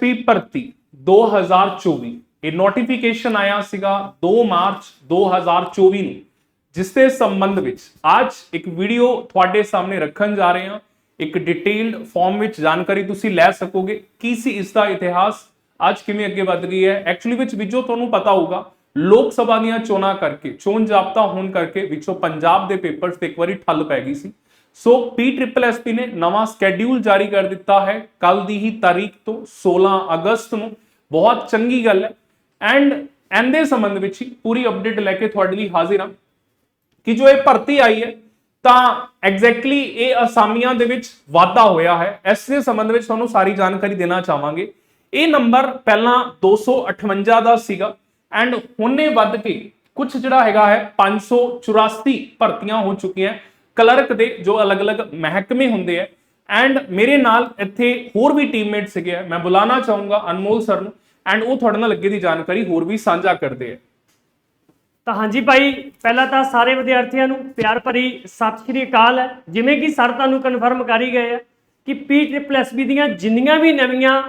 ਪੀ ਭਰਤੀ 2024 ਇਹ ਨੋਟੀਫਿਕੇਸ਼ਨ ਆਇਆ ਸੀਗਾ 2 ਮਾਰਚ 2024 ਨੂੰ। ਜਿਸ ਦੇ ਸੰਬੰਧ ਵਿੱਚ ਅੱਜ ਇੱਕ ਵੀਡੀਓ ਤੁਹਾਡੇ ਸਾਹਮਣੇ ਰੱਖਣ ਜਾ ਰਹੇ ਹਾਂ। ਇੱਕ ਡਿਟੇਲਡ ਫਾਰਮ ਵਿੱਚ ਜਾਣਕਾਰੀ ਤੁਸੀਂ ਲੈ ਸਕੋਗੇ। ਕੀ ਸੀ ਇਸ ਦਾ ਇਤਿਹਾਸ? ਅੱਜ ਕਿਵੇਂ ਅੱਗੇ ਵੱਧ ਗਈ ਹੈ? ਐਕਚੁਅਲੀ ਵਿੱਚ ਵਿੱਚੋਂ ਤੁਹਾਨੂੰ ਪਤਾ ਹੋਊਗਾ, ਲੋਕ ਸਭਾ ਦੀਆਂ ਚੋਣਾਂ ਕਰਕੇ, ਚੋਣ ਜਾਬਤਾ ਹੋਣ ਕਰਕੇ ਵਿੱਚੋਂ ਪੰਜਾਬ ਦੇ ਪੇਪਰਸ ਤੇ ਇੱਕ ਵਾਰੀ ਠੱਲ ਪੈ ਗਈ ਸੀ। ਸੋ ਪੀ ਨੇ ਨਵਾਂ ਸਕੇਡਿਊਲ ਜਾਰੀ ਕਰ ਦਿੱਤਾ ਹੈ ਕੱਲ ਦੀ ਹੀ ਤਾਰੀਖ ਤੋਂ 16 ਅਗਸਤ ਨੂੰ। ਬਹੁਤ ਚੰਗੀ ਗੱਲ ਹੈ। ਐਂਡ ਇਹਦੇ ਸੰਬੰਧ ਵਿੱਚ ਹੀ ਪੂਰੀ ਅਪਡੇਟ ਲੈ ਕੇ ਤੁਹਾਡੇ ਲਈ ਹਾਜ਼ਰ ਹਾਂ ਕਿ ਜੋ ਇਹ ਭਰਤੀ ਆਈ ਹੈ, ਤਾਂ ਐਗਜ਼ੈਕਟਲੀ ਇਹ ਅਸਾਮੀਆਂ ਦੇ ਵਿੱਚ ਵਾਧਾ ਹੋਇਆ ਹੈ। ਇਸ ਦੇ ਸੰਬੰਧ ਵਿੱਚ ਤੁਹਾਨੂੰ ਸਾਰੀ ਜਾਣਕਾਰੀ ਦੇਣਾ ਚਾਹਾਂਗੇ। ਇਹ ਨੰਬਰ ਪਹਿਲਾਂ 258 ਦਾ ਸੀਗਾ ਐਂਡ ਹੁਣੇ ਵੱਧ ਕੇ ਕੁਝ ਜਿਹੜਾ ਹੈਗਾ ਹੈ 584 ਭਰਤੀਆਂ ਹੋ ਚੁੱਕੀਆਂ। ਕਲਰਕ ਦੇ ਜੋ ਅਲੱਗ-ਅਲੱਗ ਮਹਿਕਮੇ ਹੁੰਦੇ ਆ। ਐਂਡ ਮੇਰੇ ਨਾਲ ਇੱਥੇ ਹੋਰ ਵੀ ਟੀਮਮੇਟ ਸੀਗੇ ਮੈਂ ਬੁਲਾਣਾ ਚਾਹੂੰਗਾ ਅਨਮੋਲ ਸਰ ਨੂੰ। ਐਂਡ ਉਹ ਤੁਹਾਡੇ ਨਾਲ ਅੱਗੇ ਦੀ ਜਾਣਕਾਰੀ ਹੋਰ ਵੀ ਸਾਂਝਾ ਕਰਦੇ ਆ। ਤਾਂ ਹਾਂਜੀ ਭਾਈ, ਪਹਿਲਾਂ ਤਾਂ ਸਾਰੇ ਵਿਦਿਆਰਥੀਆਂ ਨੂੰ ਪਿਆਰ ਭਰੀ ਸਤਿ ਸ਼੍ਰੀ ਅਕਾਲ ਹੈ। ਜਿਵੇਂ ਕਿ ਸਰ ਤੁਹਾਨੂੰ ਕਨਫਰਮ ਕਰੀ ਗਏ ਆ ਕਿ ਪੀ ਦੀਆਂ ਜਿੰਨੀਆਂ ਵੀ ਨਵੀਆਂ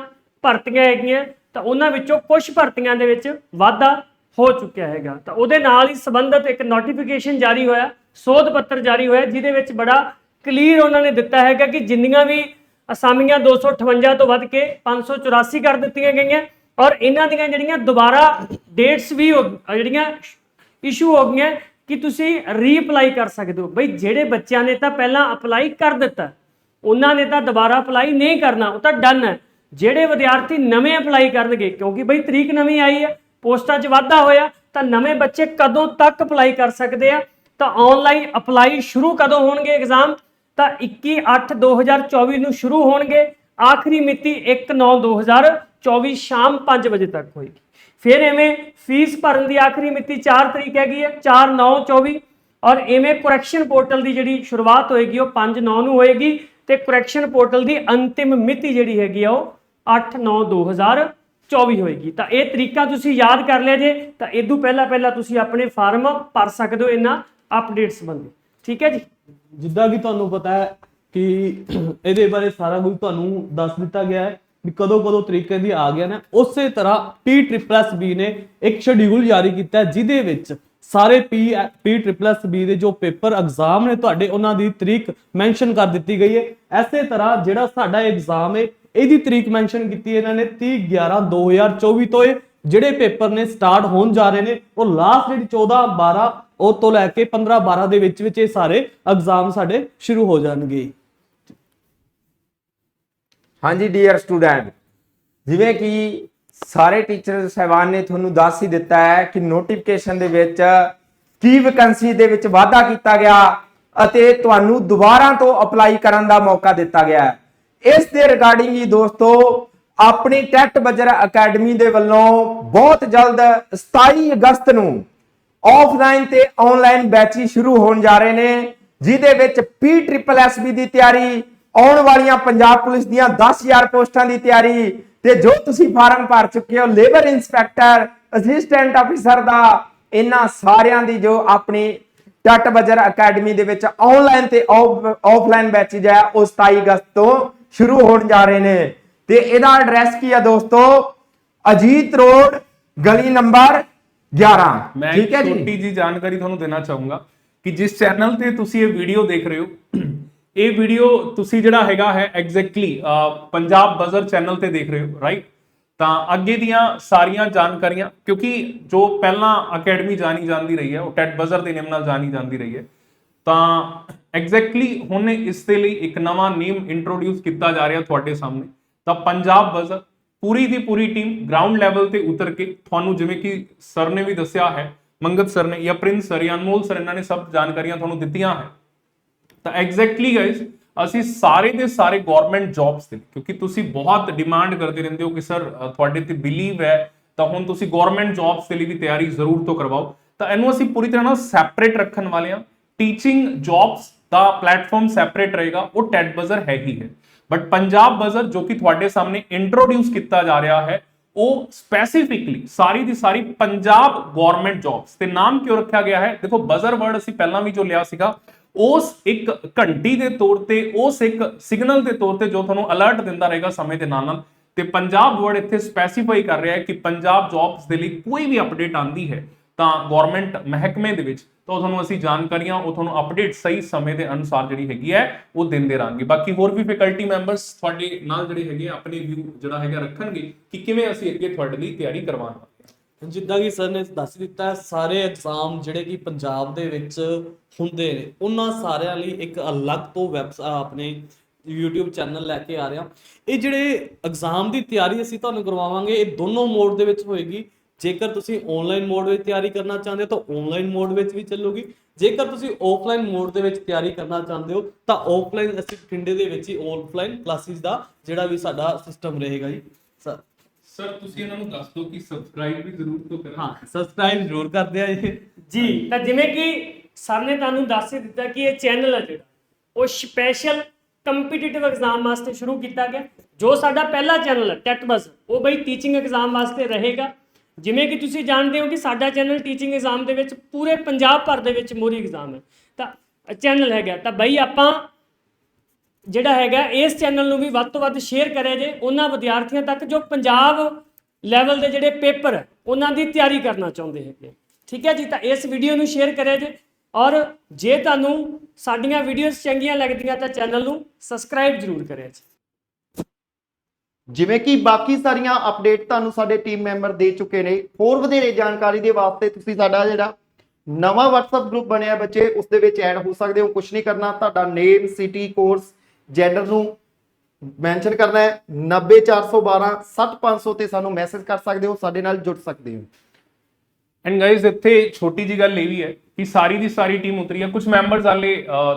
ਭਰਤੀਆਂ ਹੈਗੀਆਂ, ਤਾਂ ਉਹਨਾਂ ਵਿੱਚੋਂ ਕੁਝ ਭਰਤੀਆਂ ਦੇ ਵਿੱਚ ਵਾਧਾ ਹੋ ਚੁੱਕਿਆ ਹੈਗਾ। ਤਾਂ ਉਹਦੇ ਨਾਲ ਹੀ ਸੰਬੰਧਿਤ ਇੱਕ ਨੋਟੀਫਿਕੇਸ਼ਨ ਜਾਰੀ ਹੋਇਆ। ਸੋਧ ਪੱਤਰ ਜਾਰੀ ਹੋਇਆ ਜਿਹਦੇ ਵਿੱਚ ਬੜਾ ਕਲੀਅਰ ਉਹਨਾਂ ਨੇ ਦਿੱਤਾ ਹੈਗਾ ਕਿ ਜਿੰਨੀਆਂ ਵੀ ਅਸਾਮੀਆਂ 258 ਤੋਂ ਵੱਧ ਕੇ 584 ਕਰ ਦਿੱਤੀਆਂ ਗਈਆਂ ਔਰ ਇਹਨਾਂ ਦੀਆਂ ਜਿਹੜੀਆਂ ਦੁਬਾਰਾ ਡੇਟਸ ਵੀ ਹੋ- ਜਿਹੜੀਆਂ ਇਸ਼ੂ ਹੋ ਗਈਆਂ, ਕਿ ਤੁਸੀਂ ਰੀਅਪਲਾਈ ਕਰ ਸਕਦੇ ਹੋ। ਬਈ ਜਿਹੜੇ ਬੱਚਿਆਂ ਨੇ ਤਾਂ ਪਹਿਲਾਂ ਅਪਲਾਈ ਕਰ ਦਿੱਤਾ, ਉਹਨਾਂ ਨੇ ਤਾਂ ਦੁਬਾਰਾ ਅਪਲਾਈ ਨਹੀਂ ਕਰਨਾ, ਉਹ ਤਾਂ ਡਨ ਹੈ। ਜਿਹੜੇ ਵਿਦਿਆਰਥੀ ਨਵੇਂ ਅਪਲਾਈ ਕਰਨਗੇ, ਕਿਉਂਕਿ ਬਈ ਤਰੀਕ ਨਵੀਂ ਆਈ ਹੈ, ਪੋਸਟਾਂ 'ਚ ਵਾਧਾ ਹੋਇਆ, ਤਾਂ ਨਵੇਂ ਬੱਚੇ ਕਦੋਂ ਤੱਕ ਅਪਲਾਈ ਕਰ ਸਕਦੇ ਆ? ਤਾਂ ਆਨਲਾਈਨ ਅਪਲਾਈ ਸ਼ੁਰੂ ਕਦੋਂ ਹੋਣਗੇ ਐਗਜ਼ਾਮ ਤਾਂ 21/8/2024 ਨੂੰ ਸ਼ੁਰੂ ਹੋਣਗੇ। ਆਖਰੀ ਮਿਤੀ 1/9/2024 ਸ਼ਾਮ 5 ਵਜੇ ਤੱਕ ਹੋਏਗੀ। ਫਿਰ ਐਵੇਂ ਫੀਸ ਭਰਨ ਦੀ ਆਖਰੀ ਮਿਤੀ 4 ਤਰੀਕ ਹੈਗੀ ਹੈ 4/9/24 ਔਰ ਐਵੇਂ ਕਰੈਕਸ਼ਨ ਪੋਰਟਲ ਦੀ ਜਿਹੜੀ ਸ਼ੁਰੂਆਤ ਹੋਏਗੀ ਉਹ 5/9 ਨੂੰ ਹੋਏਗੀ ਤੇ ਕਰੈਕਸ਼ਨ ਪੋਰਟਲ ਦੀ ਅੰਤਿਮ ਮਿਤੀ ਜਿਹੜੀ ਹੈਗੀ ਆ ਉਹ 8/9/2024 ਹੋਏਗੀ। ਤਾਂ ਇਹ ਤਰੀਕਾ ਤੁਸੀਂ ਯਾਦ ਕਰ ਲਿਆ ਜੇ, ਤਾਂ ਇਦੋਂ ਪਹਿਲਾਂ ਪਹਿਲਾਂ ਤੁਸੀਂ ਆਪਣੇ ਫਾਰਮ ਭਰ ਸਕਦੇ ਹੋ ਇਹਨਾਂ ਅਪਡੇਟ ਸੰਬੰਧੀ। ਠੀਕ ਹੈ ਜੀ? ਜਿੱਦਾਂ ਕਿ ਤੁਹਾਨੂੰ ਪਤਾ ਹੈ ਕਿ ਇਹਦੇ ਬਾਰੇ ਸਾਰਾ ਕੁਝ ਤੁਹਾਨੂੰ ਦੱਸ ਦਿੱਤਾ ਗਿਆ ਹੈ ਵੀ ਕਦੋਂ ਕਦੋਂ ਤਰੀਕੇ ਦੀ ਆ ਗਿਆ ਨਾ, ਉਸੇ ਤਰ੍ਹਾਂ ਪੀ ਨੇ ਇੱਕ ਸ਼ਡਿਊਲ ਜਾਰੀ ਕੀਤਾ ਜਿਹਦੇ ਵਿੱਚ ਸਾਰੇ ਪੀ ਪੀ ਟ੍ਰਿਪਲਸ ਬੀ ਦੇ ਜੋ ਪੇਪਰ ਐਗਜ਼ਾਮ ਨੇ ਤੁਹਾਡੇ, ਉਹਨਾਂ ਦੀ ਤਰੀਕ ਮੈਂਸ਼ਨ ਕਰ ਦਿੱਤੀ ਗਈ ਹੈ। ਐਸੇ ਤਰ੍ਹਾਂ ਜਿਹੜਾ ਸਾਡਾ ਐਗਜ਼ਾਮ ਹੈ, ਇਹਦੀ ਤਰੀਕ ਮੈਂਸ਼ਨ ਕੀਤੀ ਇਹਨਾਂ ਨੇ 30 11 2024 ਤੋਂ ਇਹ। ਜਿਹੜੇ ਪੇਪਰ ਨੇ ਸਟਾਰਟ ਹੋਣ ਜਾ ਰਹੇ ਨੇ, ਉਹ ਲਾਸਟ ਜਿਹੜੀ 14 12 ਉਹ ਤੋਂ ਲੈ ਕੇ 15 12 ਦੇ ਵਿੱਚ ਵਿੱਚ ਇਹ ਸਾਰੇ ਐਗਜ਼ਾਮ ਸਾਡੇ ਸ਼ੁਰੂ ਹੋ ਜਾਣਗੇ। ਹਾਂਜੀ ਡੀਅਰ ਸਟੂਡੈਂਟ ਜਿਵੇਂ ਕਿ ਸਾਰੇ ਟੀਚਰ ਸਹਿਬਾਨ ਨੇ ਤੁਹਾਨੂੰ ਦੱਸ ਹੀ ਦਿੱਤਾ ਹੈ ਕਿ ਨੋਟੀਫਿਕੇਸ਼ਨ ਦੇ ਵਿੱਚ ਕੀ ਵੈਕੈਂਸੀ ਦੇ ਵਿੱਚ ਵਾਧਾ ਕੀਤਾ ਗਿਆ ਅਤੇ ਤੁਹਾਨੂੰ ਦੁਬਾਰਾ ਤੋਂ ਅਪਲਾਈ ਕਰਨ ਦਾ ਮੌਕਾ ਦਿੱਤਾ ਗਿਆ ਹੈ। ਇਸ ਦੇ ਰਿਗਾਰਡਿੰਗ ਹੀ ਦੋਸਤੋ, ਆਪਣੀ ਟੈਟ ਬਜਰ ਅਕੈਡਮੀ ਦੇ ਵੱਲੋਂ ਬਹੁਤ ਜਲਦ 27 ਅਗਸਤ ਨੂੰ ਆਫਲਾਈਨ ਤੇ ਆਨਲਾਈਨ ਬੈਚ ਸ਼ੁਰੂ ਹੋਣ ਜਾ ਰਹੇ ਨੇ, ਜਿਹਦੇ ਵਿੱਚ ਪੀ ਟ੍ਰਿਪਲ ਐਸਬੀ ਦੀ ਤਿਆਰੀ, ਆਉਣ ਵਾਲੀਆਂ ਪੰਜਾਬ ਪੁਲਿਸ ਦੀਆਂ 10000 ਪੋਸਟਾਂ ਦੀ ਤਿਆਰੀ, ਤੇ ਜੋ ਤੁਸੀਂ ਫਾਰਮ ਭਰ ਚੁੱਕੇ ਹੋ ਲੇਬਰ ਇਨਸਪੈਕਟਰ ਅਸਿਸਟੈਂਟ ਆਫੀਸਰ ਦਾ, ਇਹਨਾਂ ਸਾਰਿਆਂ ਦੀ ਜੋ ਆਪਣੀ ਟੱਟ ਬਜਰ ਅਕੈਡਮੀ ਦੇ ਵਿੱਚ ਆਨਲਾਈਨ ਤੇ ਆਫਲਾਈਨ ਬੈਚ ਜਿਹੜਾ ਉਹ 27 ਅਗਸਤ ਤੋਂ ਸ਼ੁਰੂ ਹੋਣ ਜਾ ਰਹੇ ਨੇ। ਤੇ ਇਹਦਾ ਐਡਰੈਸ ਕੀ ਹੈ ਦੋਸਤੋ? ਅਜੀਤ ਰੋਡ, ਗਲੀ ਨੰਬਰ 11 ਮੈਂ ਠੀਕ ਹੈ ਇੱਕ ਜੀ। ਛੋਟੀ ਜੀ ਜਾਣਕਾਰੀ ਤੁਹਾਨੂੰ ਦੇਣਾ ਚਾਹੂੰਗਾ ਕਿ ਜਿਸ ਚੈਨਲ ਤੇ ਤੁਸੀਂ ਇਹ ਵੀਡੀਓ ਦੇਖ ਰਹੇ ਹੋ ਇਹ ਵੀਡੀਓ ਤੁਸੀਂ ਜਿਹੜਾ ਹੈਗਾ ਹੈ ਐਗਜ਼ੈਕਟਲੀ ਪੰਜਾਬ ਬਜ਼ਰ ਚੈਨਲ ਤੇ ਦੇਖ ਰਹੇ ਹੋ ਰਾਈਟ ਤਾਂ ਅੱਗੇ ਦੀਆਂ ਸਾਰੀਆਂ ਜਾਣਕਾਰੀਆਂ ਕਿਉਂਕਿ ਜੋ ਪਹਿਲਾਂ ਅਕੈਡਮੀ ਜਾਣੀ ਜਾਂਦੀ ਰਹੀ ਹੈ ਉਹ ਟੈਟ ਬਜ਼ਰ ਦੇ ਨਾਮ ਨਾਲ ਜਾਣੀ ਜਾਂਦੀ ਰਹੀ ਹੈ ਤਾਂ ਐਗਜ਼ੈਕਟਲੀ ਹੁਣ ਇਸ ਦੇ ਲਈ ਇੱਕ ਨਵਾਂ ਨੇਮ ਇੰਟਰੋਡਿਊਸ ਕੀਤਾ ਜਾ ਰਿਹਾ ਤੁਹਾਡੇ ਸਾਹਮਣੇ। ਤਾਂ ਪੰਜਾਬ ਬਜ਼ਰ ਪੂਰੀ ਦੀ ਪੂਰੀ ਟੀਮ ਗਰਾਊਂਡ ਲੈਵਲ ਤੇ ਉਤਰ ਕੇ ਤੁਹਾਨੂੰ ਜਿਵੇਂ ਕਿ ਸਰ ਨੇ ਵੀ ਦੱਸਿਆ ਹੈ, ਮੰਗਤ ਸਰ ਨੇ ਜਾਂ ਪ੍ਰਿੰਸ ਸਰ ਜਾਂ ਅਨਮੋਲ ਸਰ ਇਹਨਾਂ ਨੇ ਸਭ ਜਾਣਕਾਰੀਆਂ ਤੁਹਾਨੂੰ ਦਿੱਤੀਆਂ ਹੈ। ਤਾਂ ਐਗਜ਼ੈਕਟਲੀ ਗਾਇਸ ਅਸੀਂ ਸਾਰੇ ਦੇ ਸਾਰੇ ਗਵਰਨਮੈਂਟ ਜੌਬਸ ਤੇ, ਕਿਉਂਕਿ ਤੁਸੀਂ ਬਹੁਤ ਡਿਮਾਂਡ ਕਰਦੇ ਰਹਿੰਦੇ ਹੋ ਕਿ ਸਰ ਤੁਹਾਡੇ ਤੇ ਬਿਲੀਵ ਹੈ, ਤਾਂ ਹੁਣ ਤੁਸੀਂ ਗਵਰਨਮੈਂਟ ਜੌਬਸ ਦੇ ਲਈ ਵੀ ਤਿਆਰੀ ਜ਼ਰੂਰ ਤੋਂ ਕਰਵਾਓ। ਤਾਂ ਇਹਨੂੰ ਅਸੀਂ ਪੂਰੀ ਤਰ੍ਹਾਂ ਨਾਲ ਸੈਪਰੇਟ ਰੱਖਣ ਵਾਲੇ ਹਾਂ। ਟੀਚਿੰਗ ਜੌਬਸ ਦਾ ਪਲੇਟਫਾਰਮ ਸੈਪਰੇਟ ਰਹੇਗਾ, ਉਹ ਟੈਟ ਬਜ਼ਰ ਹੈਗੀ ਹੈ। ਬਟ ਪੰਜਾਬ ਬਜ਼ਰ ਜੋ ਕਿ ਤੁਹਾਡੇ ਸਾਹਮਣੇ ਇੰਟਰੋਡਿਊਸ ਕੀਤਾ ਜਾ ਰਿਹਾ ਹੈ, ਉਹ ਸਪੈਸੀਫਿਕਲੀ ਸਾਰੀ ਦੀ ਸਾਰੀ ਪੰਜਾਬ ਗਵਰਨਮੈਂਟ ਜੌਬਸ ਤੇ ਨਾਮ ਕਿਉਂ ਰੱਖਿਆ ਗਿਆ ਹੈ? ਦੇਖੋ ਬਜ਼ਰ ਵਰਡ ਅਸੀਂ ਪਹਿਲਾਂ ਵੀ ਜੋ ਲਿਆ ਸੀਗਾ, ਉਸ ਇੱਕ ਘੰਟੀ ਦੇ ਤੌਰ ਤੇ, ਉਸ ਇੱਕ ਸਿਗਨਲ ਦੇ ਤੌਰ ਤੇ ਜੋ ਤੁਹਾਨੂੰ ਅਲਰਟ ਦਿੰਦਾ ਰਹੇਗਾ ਸਮੇਂ ਦੇ ਨਾਲ ਨਾਲ ਤੇ ਪੰਜਾਬ ਵਰਡ ਇੱਥੇ ਸਪੈਸੀਫਾਈ ਕਰ ਰਿਹਾ ਹੈ ਕਿ ਪੰਜਾਬ ਜੌਬਸ ਦੇ ਲਈ ਕੋਈ ਵੀ ਅਪਡੇਟ ਆਂਦੀ ਹੈ ਤਾਂ ਗਵਰਨਮੈਂਟ ਮਹਿਕਮੇ ਦੇ ਵਿੱਚ ਤਾਂ ਉਹ ਤੁਹਾਨੂੰ ਅਸੀਂ ਜਾਣਕਾਰੀਆਂ ਉਹ ਤੁਹਾਨੂੰ ਅਪਡੇਟ ਸਹੀ ਸਮੇਂ ਦੇ ਅਨੁਸਾਰ ਜਿਹੜੀ ਹੈਗੀ ਹੈ ਉਹ ਦਿੰਦੇ ਰਹਾਂਗੇ ਬਾਕੀ ਹੋਰ ਵੀ ਫੈਕਲਟੀ ਮੈਂਬਰਸ ਤੁਹਾਡੇ ਨਾਲ ਜਿਹੜੇ ਹੈਗੇ ਆ, ਆਪਣੇ ਵਿਊ ਜਿਹੜਾ ਹੈਗਾ ਰੱਖਣਗੇ ਕਿ ਕਿਵੇਂ ਅਸੀਂ ਅੱਗੇ ਤੁਹਾਡੇ ਲਈ ਤਿਆਰੀ ਕਰਵਾਵਾਂਗੇ ਜਿੱਦਾਂ ਕਿ ਸਰ ਨੇ ਦੱਸ ਦਿੱਤਾ ਸਾਰੇ ਐਗਜ਼ਾਮ ਜਿਹੜੇ ਕਿ ਪੰਜਾਬ ਦੇ ਵਿੱਚ ਹੁੰਦੇ ਨੇ ਉਹਨਾਂ ਸਾਰਿਆਂ ਲਈ ਇੱਕ ਅਲੱਗ ਤੋਂ ਵੈਬ ਆਪਣੇ YouTube ਚੈਨਲ ਲੈ ਕੇ ਆ ਰਹੇ ਹਾਂ। ਇਹ ਜਿਹੜੇ ਐਗਜ਼ਾਮ ਦੀ ਤਿਆਰੀ ਅਸੀਂ ਤੁਹਾਨੂੰ ਕਰਵਾਵਾਂਗੇ ਇਹ ਦੋਨੋਂ ਮੋਡ ਦੇ ਵਿੱਚ ਹੋਏਗੀ। ਜੇਕਰ ਤੁਸੀਂ ਆਨਲਾਈਨ ਮੋਡ ਵਿੱਚ ਤਿਆਰੀ ਕਰਨਾ ਚਾਹੁੰਦੇ ਹੋ ਤਾਂ ਆਨਲਾਈਨ ਮੋਡ ਵਿੱਚ ਵੀ ਚੱਲੂਗੀ। ਜੇਕਰ ਤੁਸੀਂ ਆਫਲਾਈਨ ਮੋਡ ਦੇ ਵਿੱਚ ਤਿਆਰੀ ਕਰਨਾ ਚਾਹੁੰਦੇ ਹੋ ਤਾਂ ਆਫਲਾਈਨ ਅਸੀਂ ਬਠਿੰਡੇ ਦੇ ਵਿੱਚ ਹੀ ਆਫਲਾਈਨ ਕਲਾਸਿਸ ਦਾ ਜਿਹੜਾ ਵੀ ਸਾਡਾ ਸਿਸਟਮ ਰਹੇਗਾ ਜੀ। ਸਰ ਸਰ ਤੁਸੀਂ ਇਹਨਾਂ ਨੂੰ ਦੱਸ ਦਿਓ ਕਿ ਸਬਸਕ੍ਰਾਈਬ ਵੀ ਜ਼ਰੂਰ ਤੋਂ ਕਰਨ ਹਾਂ ਸਬਸਕ੍ਰਾਈਬ ਜ਼ਰੂਰ ਕਰਦੇ ਆ ਜੀ। ਜੀ ਤਾਂ ਜਿਵੇਂ ਕਿ ਸਰ ਨੇ ਤੁਹਾਨੂੰ ਦੱਸ ਹੀ ਦਿੱਤਾ ਕਿ ਇਹ ਚੈਨਲ ਹੈ ਜਿਹੜਾ ਉਹ ਸਪੈਸ਼ਲ ਕੰਪੀਟੀਟਿਵ ਐਗਜ਼ਾਮ ਵਾਸਤੇ ਸ਼ੁਰੂ ਕੀਤਾ ਗਿਆ। ਜੋ ਸਾਡਾ ਪਹਿਲਾ ਚੈਨਲ ਹੈ ਟੈਟਬਸ ਉਹ ਬਈ ਟੀਚਿੰਗ ਐਗਜ਼ਾਮ ਵਾਸਤੇ ਰਹੇਗਾ। ਜਿਵੇਂ ਕਿ ਤੁਸੀਂ ਜਾਣਦੇ ਹੋ ਕਿ ਸਾਡਾ ਚੈਨਲ ਟੀਚਿੰਗ ਐਗਜ਼ਾਮ ਦੇ ਵਿੱਚ ਪੂਰੇ ਪੰਜਾਬ ਭਰ ਦੇ ਵਿੱਚ ਮੋਰੀ ਐਗਜ਼ਾਮ ਹੈ। ਤਾਂ ਚੈਨਲ ਹੈਗਾ। ਤਾਂ ਬਈ ਆਪਾਂ ਜਿਹੜਾ ਹੈਗਾ, ਇਸ ਚੈਨਲ ਨੂੰ ਵੀ ਵੱਧ ਤੋਂ ਵੱਧ ਸ਼ੇਅਰ ਕਰਿਆ ਜੇ ਉਹਨਾਂ ਵਿਦਿਆਰਥੀਆਂ ਤੱਕ ਜੋ ਪੰਜਾਬ ਲੈਵਲ ਦੇ ਜਿਹੜੇ ਪੇਪਰ ਉਹਨਾਂ ਦੀ ਤਿਆਰੀ ਕਰਨਾ ਚਾਹੁੰਦੇ ਹੈਗੇ। ਠੀਕ ਹੈ ਜੀ? ਤਾਂ ਇਸ ਵੀਡੀਓ ਨੂੰ ਸ਼ੇਅਰ ਕਰਿਆ ਜੇ। ਔਰ ਜੇ ਤੁਹਾਨੂੰ ਸਾਡੀਆਂ ਵੀਡੀਓਜ਼ ਚੰਗੀਆਂ ਲੱਗਦੀਆਂ ਤਾਂ ਚੈਨਲ ਨੂੰ ਸਬਸਕ੍ਰਾਈਬ ਜ਼ਰੂਰ ਕਰਿਆ ਜੀ। ਜਿਵੇਂ ਕਿ ਬਾਕੀ ਸਾਰੀਆਂ ਅਪਡੇਟ ਤੁਹਾਨੂੰ ਸਾਡੇ ਟੀਮ ਮੈਂਬਰ ਦੇ ਚੁੱਕੇ ਨੇ। ਹੋਰ ਵਧੇਰੇ ਜਾਣਕਾਰੀ ਦੇ ਵਾਸਤੇ ਤੁਸੀਂ ਸਾਡਾ ਜਿਹੜਾ ਨਵਾਂ WhatsApp ਗਰੁੱਪ ਬਣਿਆ ਬੱਚੇ, ਉਸ ਦੇ ਵਿੱਚ ਐਡ ਹੋ ਸਕਦੇ ਹੋ। ਕੁਝ ਨਹੀਂ ਕਰਨਾ, ਤੁਹਾਡਾ ਨੇਮ ਸਿਟੀ ਕੋਰਸ ਜੈਂਡਰ ਨੂੰ ਮੈਂਸ਼ਨ ਕਰਨਾ ਹੈ। 90412 60500 ਤੇ ਸਾਨੂੰ ਮੈਸੇਜ ਕਰ ਸਕਦੇ ਹੋ, ਸਾਡੇ ਨਾਲ ਜੁੜ ਸਕਦੇ ਹੋ। ਐਂਡ ਗਾਇਜ਼ ਇੱਥੇ ਛੋਟੀ ਜੀ ਗੱਲ ਇਹ ਵੀ ਹੈ ਕਿ ਸਾਰੀ ਦੀ ਸਾਰੀ ਟੀਮ ਉਤਰੀ ਹੈ। ਕੁਝ ਮੈਂਬਰਸ ਹਾਲੇ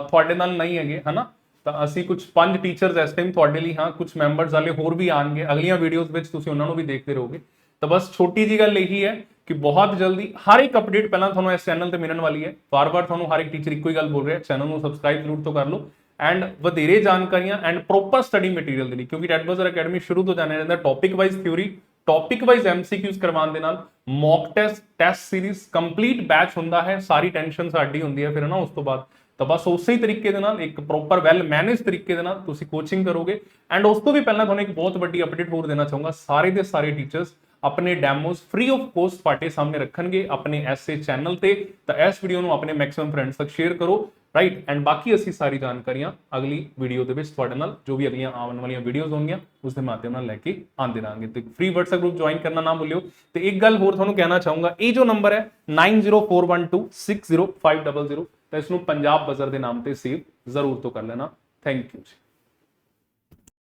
ਤੁਹਾਡੇ ਨਾਲ ਨਹੀਂ ਹੈਗੇ, ਹਨਾ? ਤਾਂ ਅਸੀਂ ਕੁਝ ਪੰਜ ਟੀਚਰਸ ਇਸ ਟਾਈਮ ਤੁਹਾਡੇ ਲਈ, ਹਾਂ ਕੁਝ ਮੈਂਬਰਸ ਵਾਲੇ ਹੋਰ ਵੀ ਆਣਗੇ ਅਗਲੀਆਂ ਵੀਡੀਓਜ਼ ਵਿੱਚ ਤੁਸੀਂ ਉਹਨਾਂ ਨੂੰ ਵੀ ਦੇਖਦੇ ਰਹੋਗੇ। ਤਾਂ ਬਸ ਛੋਟੀ ਜੀ ਗੱਲ ਇਹੀ ਹੈ ਕਿ ਬਹੁਤ ਜਲਦੀ ਹਰ ਇੱਕ ਅਪਡੇਟ ਪਹਿਲਾਂ ਤੁਹਾਨੂੰ ਇਸ ਚੈਨਲ ਤੇ ਮਿਲਣ ਵਾਲੀ ਹੈ। ਵਾਰ-ਵਾਰ ਤੁਹਾਨੂੰ ਹਰ ਇੱਕ ਟੀਚਰ ਇੱਕੋ ਹੀ ਗੱਲ ਬੋਲ ਰਿਹਾ ਚੈਨਲ ਨੂੰ ਸਬਸਕ੍ਰਾਈਬ ਜ਼ਰੂਰ ਤੋਂ ਕਰ ਲਓ। ਐਂਡ ਵਧੇਰੇ ਜਾਣਕਾਰੀਆਂ ਐਂਡ ਪ੍ਰੋਪਰ ਸਟੱਡੀ ਮਟੀਰੀਅਲ ਦੇ ਲਈ, ਕਿਉਂਕਿ ਰੈਡ ਬਜ਼ਰ ਅਕੈਡਮੀ ਸ਼ੁਰੂ ਤੋਂ ਜਾਣਿਆ ਜਾਂਦਾ topic wise theory topic wise MCQs ਕਰਵਾਉਣ ਦੇ ਨਾਲ mock test test series complete batch ਹੁੰਦਾ ਹੈ, ਸਾਰੀ ਟੈਨਸ਼ਨ ਸਾਡੀ ਹੁੰਦੀ ਹੈ ਫਿਰ ਨਾ ਉਸ ਤੋਂ ਬਾਅਦ। ਤਾਂ ਬਸ ਉਸੇ ਹੀ ਤਰੀਕੇ ਦੇ ਨਾਲ, ਇੱਕ ਪ੍ਰੋਪਰ ਵੈਲ ਮੈਨੇਜ ਤਰੀਕੇ ਦੇ ਨਾਲ ਤੁਸੀਂ ਕੋਚਿੰਗ ਕਰੋਗੇ। ਐਂਡ ਉਸ ਤੋਂ ਵੀ ਪਹਿਲਾਂ ਤੁਹਾਨੂੰ ਇੱਕ ਬਹੁਤ ਵੱਡੀ ਅਪਡੇਟ ਹੋਰ ਦੇਣਾ ਚਾਹੂੰਗਾ। ਸਾਰੇ ਦੇ ਸਾਰੇ ਟੀਚਰਸ ਆਪਣੇ ਡੈਮੋਸ ਫ੍ਰੀ ਆਫ ਕੋਸਟ ਤੁਹਾਡੇ ਸਾਹਮਣੇ ਰੱਖਣਗੇ, ਆਪਣੇ ਐਸਏ ਚੈਨਲ ਤੇ। ਤਾਂ ਇਸ ਵੀਡੀਓ ਨੂੰ ਆਪਣੇ ਮੈਕਸਿਮਮ ਫਰੈਂਡਸ ਤੱਕ ਸ਼ੇਅਰ ਕਰੋ। ਰਾਈਟ ਐਂਡ ਬਾਕੀ ਅਸੀਂ ਸਾਰੀ ਜਾਣਕਾਰੀਆਂ ਅਗਲੀ ਵੀਡੀਓ ਦੇ ਵਿੱਚ ਤੁਹਾਡੇ ਨਾਲ, ਜੋ ਵੀ ਅਗਲੀਆਂ ਆਉਣ ਵਾਲੀਆਂ ਵੀਡੀਓਜ਼ ਹੋਣਗੀਆਂ ਉਸ ਦੇ ਮਾਧਿਅਮ ਨਾਲ ਲੈ ਕੇ ਆਉਂਦੇ ਰਹਾਂਗੇ। ਤੇ ਫ੍ਰੀ WhatsApp ਗਰੁੱਪ ਜੁਆਇਨ ਕਰਨਾ ਨਾ ਭੁੱਲਿਓ। ਤੇ ਇੱਕ ਗੱਲ ਹੋਰ ਤੁਹਾਨੂੰ ਕਹਿਣਾ ਚਾਹੂੰਗਾ, ਇਹ ਜੋ ਨੰਬਰ ਹੈ 9041260500 ਤਾਂ ਇਸ ਨੂੰ ਪੰਜਾਬ ਬਜ਼ਰ ਦੇ ਨਾਮ ਤੇ ਸੇਵ ਜ਼ਰੂਰ ਤੋਂ ਕਰ ਲੈਣਾ। ਥੈਂਕ ਯੂ ਜੀ